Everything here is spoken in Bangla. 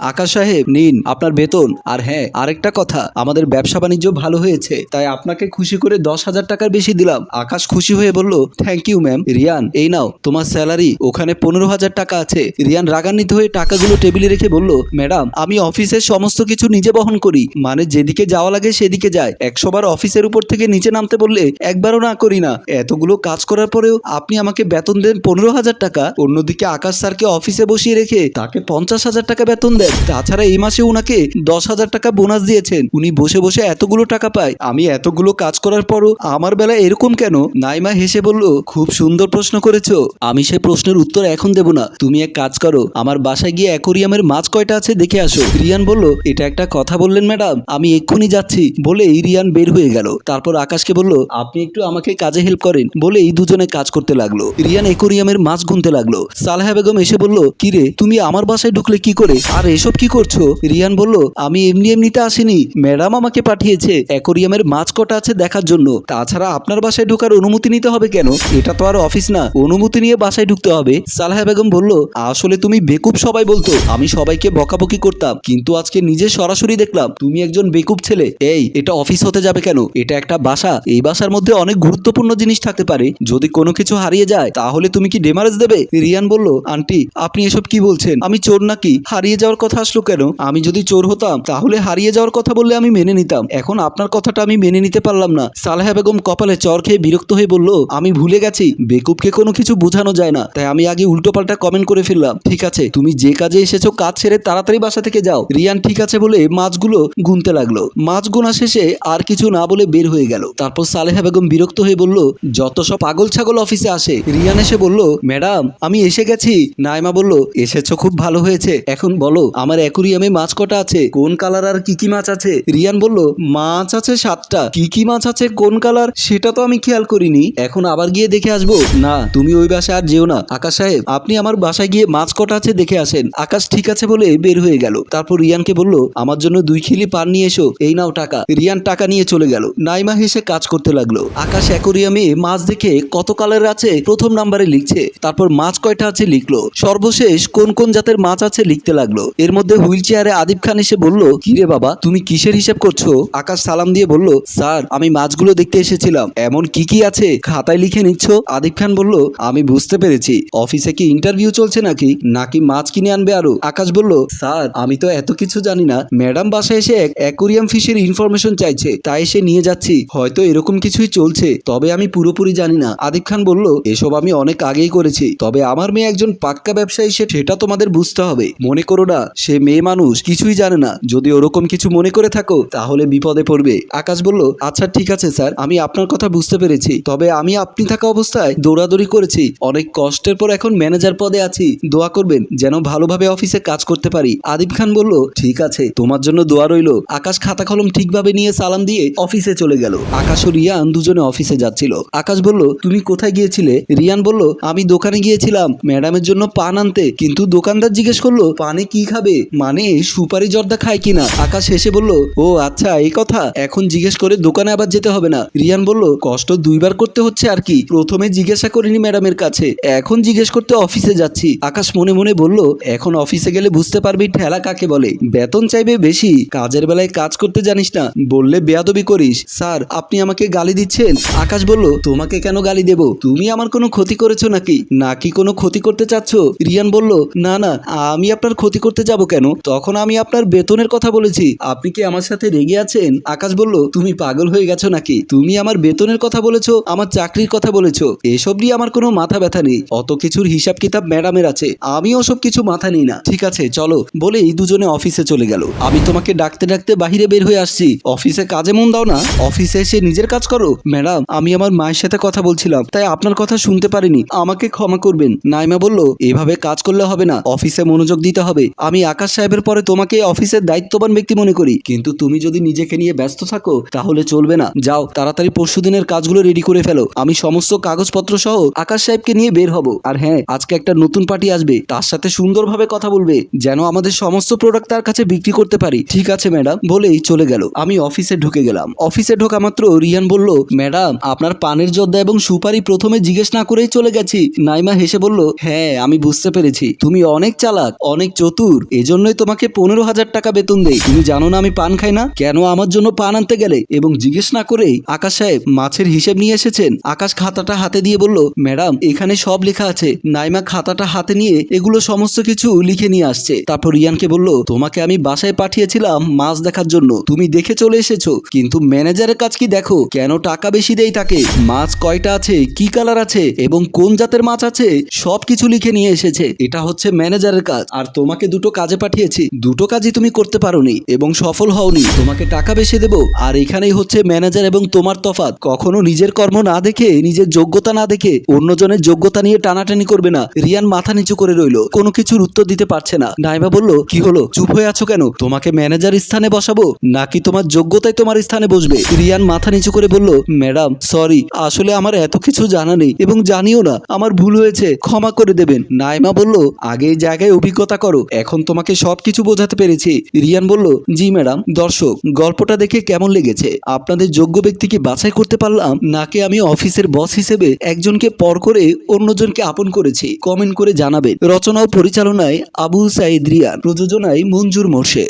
আকাশ সাহেব, নিন আপনার বেতন। আর হ্যাঁ আরেকটা কথা, আমাদের ব্যবসা বাণিজ্য ভালো হয়েছে, তাই আপনাকে খুশি করে দশ হাজার টাকার বেশি দিলাম। আকাশ খুশি হয়ে বলল থ্যাংক ইউ ম্যাম রিয়ান, এই নাও, তোমার স্যালারি ওখানে পনেরো হাজার টাকা আছে। রিয়ান রাগান্বিত হয়ে টাকাগুলো টেবিলে রেখে বলল ম্যাডাম আমি অফিসের সমস্ত কিছু নিজে বহন করি মানে যেদিকে যাওয়া লাগে সেদিকে যায়। একশোবার অফিসের উপর থেকে নিচে নামতে বললে, একবারও না করি না। এতগুলো কাজ করার পরেও আপনি আমাকে বেতন দেন পনেরো হাজার টাকা, অন্যদিকে আকাশ স্যারকে অফিসে বসিয়ে রেখে তাকে পঞ্চাশ হাজার টাকা বেতন দেন। তাছাড়া এই মাসে ওনাকে দশ হাজার টাকা বোনাস দিয়েছেন। উনি বসে বসে এতগুলো টাকা পায়। আমি এতগুলো কাজ করার পরও আমার বেলা এরকম কেন? নাইমা হেসে বলল, খুব সুন্দর প্রশ্ন করেছ। আমি সে প্রশ্নের উত্তর এখন দেব না। তুমি এক কাজ করো। আমার বাসায় গিয়ে অ্যাকোরিয়ামের মাছ কয়টা আছে দেখে আসো। রিয়ান বলল, এটা একটা কথা বললেন ম্যাডাম। আমি এক্ষুনি যাচ্ছি। বলে এই রিয়ান বের হয়ে গেল। তারপর আকাশকে বলল, আপনি একটু আমাকে কাজে হেল্প করেন। বলে এই দুজনে কাজ করতে লাগল। রিয়ান অ্যাকোরিয়ামের মাছ গুনতে লাগল। সালেহা বেগম এসে বলল, কিরে, তুমি আমার বাসায় ঢুকলে কি করে? আর এসব কি করছ? রিয়ান বলল, আমি এমনি এমনিতে আসিনি। ম্যাডাম আমাকে পাঠিয়েছে। অ্যাকোরিয়ামের মাছ কটা আছে দেখার জন্য। তাছাড়া আপনার বাসায় ঢোকার অনুমতি নিতে হবে কেন? এটা তো আর অফিস না। অনুমতি নিয়ে বাসায় ঢুকতে হবে। সালেহা বেগম বলল, আসলে তুমি বেকুব সবাই বলতো। আমি সবাইকে বকাবকি করতাম। কিন্তু আজকে নিজে সরাসরি দেখলাম, তুমি একজন বেকুব ছেলে। এই, এটা অফিস হতে যাবে কেন? এটা একটা বাসা। এই বাসার মধ্যে অনেক গুরুত্বপূর্ণ জিনিস থাকতে পারে। যদি কোনো কিছু হারিয়ে যায়, তাহলে তুমি কি ডেমারেজ দেবে? রিয়ান বলল, আন্টি, আপনি এসব কি বলছেন? আমি চোর নাকি? হারিয়ে যাওয়ার কথা আসলো কেন? আমি যদি চোর হতাম, তাহলে হারিয়ে যাওয়ার কথা বললে আমি মেনে নিতাম। এখন আপনার কথাটা আমি মেনে নিতে পারলাম না। সালেহা বেগম কপালে চর খেয়ে বিরক্ত হয়ে বলল, আমি ভুলে গেছি। বেকুবকে কোনো কিছু বোঝানো যায় না। তাই আমি আগে উল্টোপাল্টা কমেন্ট করে ফেললাম। ঠিক আছে, তুমি যে কাজে এসেছ কাজ ছেড়ে তাড়াতাড়ি বাসা থেকে যাও। রিয়ান ঠিক আছে বলে মাছগুলো গুনতে লাগল। মাছ গোনা শেষে আর কিছু না বলে বের হয়ে গেল। তারপর সালেহা বেগম বিরক্ত হয়ে বলল, যত সব পাগল ছাগল অফিসে আসে। রিয়ান এসে বলল, ম্যাডাম, আমি এসে গেছি। নাইমা বলল, এসেছ, খুব ভালো হয়েছে। এখন বলো আমার অ্যাকুরিয়ামে মাছ কটা আছে? কোন কালার আর কি কি মাছ আছে? রিয়ান বলল, মাছ আছে সাতটা। কি কি মাছ আছে, কোন কালার? সেটা তো আমি খেয়াল করিনি। এখন আবার গিয়ে দেখে আসব। না, তুমি ওই বাসায় আর যেও না। আকাশ সাহেব, আপনি আমার বাসায় গিয়ে মাছ কটা আছে দেখে আসেন। আকাশ ঠিক আছে বলে বের হয়ে গেল। তারপর রিয়ানকে বলল, আমার জন্য দুই খিলি পান নিয়ে এসো। এই নাও টাকা। রিয়ান টাকা নিয়ে চলে গেল। নাইমা হেসে কাজ করতে লাগল। আকাশ অ্যাকোরিয়ামে মাছ দেখে কত কালার আছে প্রথম নাম্বারে লিখছে। তারপর মাছ কয়টা আছে লিখলো। সর্বশেষ কোন কোন জাতের মাছ আছে লিখতে লাগল। এর মধ্যে হুইল চেয়ারে আদিব খান এসে বলল কিরে বাবা, তুমি কিসের হিসাব করছ? আকাশ সালাম দিয়ে বলল, স্যার, আমি মাছগুলো দেখতে এসেছিলাম। এমন কি কি আছে? খাতায় লিখে নিচ্ছ? আদিব খান বলল, আমি বুঝতে পেরেছি। অফিসে কি ইন্টারভিউ চলছে নাকি? নাকি মাছ কিনে আনবে আরও? আকাশ বলল, স্যার, আমি তো এত কিছু জানি না। ম্যাডাম বাসায় এসে এক অ্যাকোরিয়াম ফিশের ইনফরমেশন চাইছে। তাই এসে নিয়ে যাচ্ছি। হয়তো এরকম কিছুই চলছে, তবে আমি পুরোপুরি জানি না। আদিব খান বলল, এসব আমি অনেক আগেই করেছি। তবে আমার মেয়ে একজন পাক্কা ব্যবসায়ী সেটা তোমাদের বুঝতে হবে। মনে করো না সে মেয়ে মানুষ কিছুই জানে না। যদি ওরকম কিছু মনে করে থাকো, তাহলে বিপদে পড়বে। আকাশ বলল আচ্ছা ঠিক আছে, স্যার। আমি আপনার কথা বুঝতে পেরেছি। তবে আমি আপনি থাকা অবস্থায় দৌড়াদৌড়ি করেছি। অনেক কষ্টের পর এখন ম্যানেজার পদে আছি। দোয়া করবেন, যেন ভালোভাবে অফিসে কাজ করতে পারি। আদিব খান বলল, ঠিক আছে, তোমার জন্য দোয়া রইল। আকাশ খাতা কলম ঠিকভাবে নিয়ে সালাম দিয়ে অফিসে চলে গেল। আকাশ ও রিয়ান দুজনে অফিসে যাচ্ছিল। আকাশ বলল, তুমি কোথায় গিয়েছিলে? রিয়ান বলল, আমি দোকানে গিয়েছিলাম। ম্যাডামের জন্য পান আনতে। কিন্তু দোকানদার জিজ্ঞেস করল, পানে কি খাবে? মানে সুপারি জর্দা খায় কিনা? আকাশ হেসে বলল, ও আচ্ছা এই কথা। এখন জিজ্ঞেস করে দোকানে আবার যেতে হবে না। রিয়ান বলল, কষ্ট দুইবার করতে হচ্ছে আর কি। প্রথমে জিজ্ঞাসা করিনি ম্যাডামের কাছে। এখন জিজ্ঞেস করতে অফিসে যাচ্ছি। আকাশ মনে মনে বলল, এখন অফিসে গেলে বুঝতে পারবি ঠেলা কাকে বলে। বেতন চাইবে বেশি। কাজের বেলায় কাজ করতে জানিস না। বললে বেয়াদবি করিস। স্যার, আপনি আমাকে গালি দিচ্ছেন? আকাশ বলল, তোমাকে কেন গালি দেব? তুমি আমার কোনো ক্ষতি করেছ নাকি? নাকি কোনো ক্ষতি করতে চাচ্ছ? রিয়ান বলল, না না, আমি আপনার ক্ষতি করতে যাব কেন? তখন আমি আপনার বেতনের কথা বলেছি। আপনি কি আমার সাথে রেগে আছেন? আকাশ বলল, তুমি পাগল হয়ে গেছো নাকি? তুমি আমার বেতনের কথা বলেছ, আমার চাকরির কথা বলেছ। এসব নিয়ে আমার কোনো মাথা ব্যথা নেই। অত কিছুর হিসাব কিতাব ম্যাডামের আছে। আমি ওসব কিছু মাথা নিই না। ঠিক আছে, চলো। বলেই দুজনে অফিসে চলে গেল। আমি তোমাকে ডাকতে ডাকতে বাহিরে বের হয়ে আসছি। অফিসে কাজে মন দাও না। অফিসে এসে নিজের কাজ করো। ম্যাডাম, আমি আমার মায়ের সাথে কথা বলছিলাম, তাই আপনার কথা শুনতে পারিনি। আমাকে ক্ষমা করবেন। নাইমা বলল, এভাবে কাজ করলে হবে না। অফিসে মনোযোগ দিতে হবে। আমি আকাশ সাহেবের পরে তোমাকে অফিসের দায়িত্ববান ব্যক্তি মনে করি। কিন্তু তুমি যদি নিজেকে নিয়ে ব্যস্ত থাকো, তাহলে চলবে না। যাও, তাড়াতাড়ি পরশু দিনের কাজগুলো রেডি করে ফেলো। আমি সমস্ত কাগজপত্র সহ আকাশ সাহেবকে নিয়ে বের হব। আর হ্যাঁ আজকে একটা নতুন পার্টি আসবে। তার সাথে সুন্দরভাবে কথা বলবে, যেন আমাদের সমস্ত প্রোডাক্ট তার কাছে বিক্রি করতে পারি। ঠিক আছে, ম্যাডাম। বলেই চলে গেল। আমি অফিসে ঢুকে গেলাম। অফিসে ঢোকা মাত্র রিয়ান বলল, ম্যাডাম, আপনার পানের জর্দা এবং সুপারি প্রথমে জিজ্ঞেস না করেই চলে গেছি। নাইমা হেসে বলল হ্যাঁ আমি বুঝতে পেরেছি। তুমি অনেক চালাক, অনেক চতুর। এজন্যই তোমাকে পনেরো হাজার টাকা বেতন দেই। তুমি জানো না আমি পান খাই না? কেন আমার জন্য পান আনতে গেলে? এবং জিজ্ঞেস না করেই আকাশ সাহেব মাছের হিসেব নিয়ে এসেছেন। আকাশ খাতাটা হাতে দিয়ে বলল, ম্যাডাম, এখানে সব লেখা আছে। নাইমা খাতাটা হাতে নিয়ে এগুলো সমস্ত কিছু লিখে নিয়ে আসছে। তারপর রিয়ানকে বলল, তোমাকে আমি বাসায় পাঠিয়েছিলাম মাছ দেখার জন্য। তুমি দেখে চলে এসেছ। কিন্তু ম্যানেজারের কাজ কি দেখো? কেন টাকা বেশি দেই তাকে? মাছ কয়টা আছে? কি কালার আছে? এবং কোন জাতের মাছ আছে? সব কিছু লিখে নিয়ে এসেছে। এটা হচ্ছে ম্যানেজারের কাজ। আর তোমাকে দুটো কাজে পাঠিয়েছি। দুটো কাজই তুমি করতে পারোনি এবং সফল হওনি। তোমাকে টাকা বেশি দেবো। আর এখানেই হচ্ছে ম্যানেজার এবং তোমার তফাৎ কখনো নিজের কর্ম না দেখে, নিজের যোগ্যতা না দেখে অন্যজনের যোগ্যতা নিয়ে টানাটানি করবে না। রিয়ান মাথা নিচু করে রইল। কোনো কিছুর উত্তর দিতে পারছে না। নাইমা বলল, কি হলো? চুপ হয়ে আছো কেন? তোমাকে ম্যানেজার স্থানে বসাবো? নাকি তোমার যোগ্যতাই তোমার স্থানে বসবে? রিয়ান মাথা নিচু করে বলল, ম্যাডাম, সরি। আসলে আমার এত কিছু জানা নেই এবং জানিও না। আমার ভুল হয়েছে। ক্ষমা করে দেবেন। নাইমা বলল আগে জায়গায় অভিজ্ঞতা করো। এখন তোমাকে সব কিছু বোঝাতে পেরেছি। রিয়ান বলল, জি, ম্যাডাম। দর্শক, গল্পটা দেখে কেমন লেগেছে? আপনাদের যোগ্য ব্যক্তিকে বাছাই করতে পারলাম, নাকি আমি অফিসের বস হিসেবে একজনকে পর করে অন্যজনকে আপন করেছি? কমেন্ট করে জানাবেন। রচনা ও পরিচালনায় আবু সাইদ রিয়ান, প্রযোজনায় মঞ্জুর মোর্শেদ।